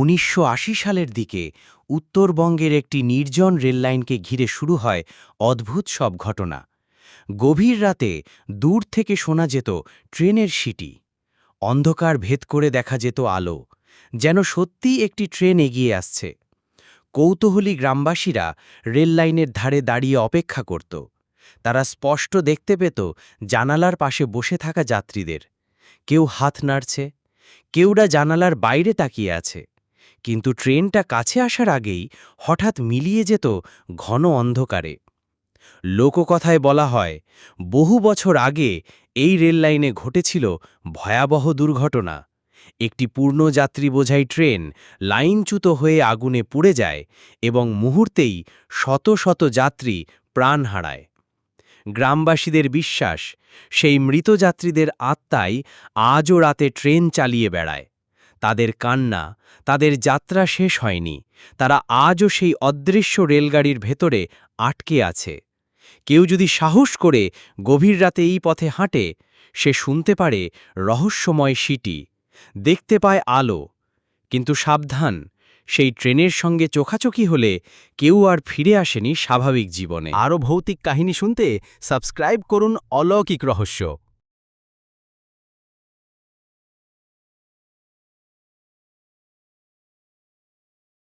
উনিশশো আশি সালের দিকে উত্তরবঙ্গের একটি নির্জন রেললাইনকে ঘিরে শুরু হয় অদ্ভুত সব ঘটনা। গভীর রাতে দূর থেকে শোনা যেত ট্রেনের সিটি। অন্ধকার ভেদ করে দেখা যেত আলো। যেন সত্যি একটি ট্রেন এগিয়ে আসছে। কৌতূহলী গ্রামবাসীরা রেললাইনের ধারে দাঁড়িয়ে অপেক্ষা করত। তারা স্পষ্ট দেখতে পেত জানালার পাশে বসে থাকা যাত্রীদের। কেউ হাত নাড়ছে। কেউরা জানালার বাইরে তাকিয়ে আছে। কিন্তু ট্রেনটা কাছে আসার আগেই হঠাৎ মিলিয়ে যেত ঘন অন্ধকারে। লোককথায় বলা হয়, বহু বছর আগে এই রেললাইনে ঘটেছিল ভয়াবহ দুর্ঘটনা। একটি পূর্ণযাত্রী বোঝাই ট্রেন লাইনচ্যুত হয়ে আগুনে পুড়ে যায় এবং মুহূর্তেই শত শত যাত্রী প্রাণ হারায়। গ্রামবাসীদের বিশ্বাস, সেই মৃত যাত্রীদের আত্মাই আজও রাতে ট্রেন চালিয়ে বেড়ায়। তাদের কান্না, তাদের যাত্রা শেষ হয়নি। তারা আজও সেই অদৃশ্য রেলগাড়ির ভেতরে আটকে আছে। কেউ যদি সাহস করে গভীর রাতে এই পথে হাঁটে, সে শুনতে পারে রহস্যময় সিটি, দেখতে পায় আলো। কিন্তু সাবধান, সেই ট্রেনের সঙ্গে চোখাচোখি হলে কেউ আর ফিরে আসেনি স্বাভাবিক জীবনে। আরও ভৌতিক কাহিনী শুনতে সাবস্ক্রাইব করুন অলৌকিক রহস্য।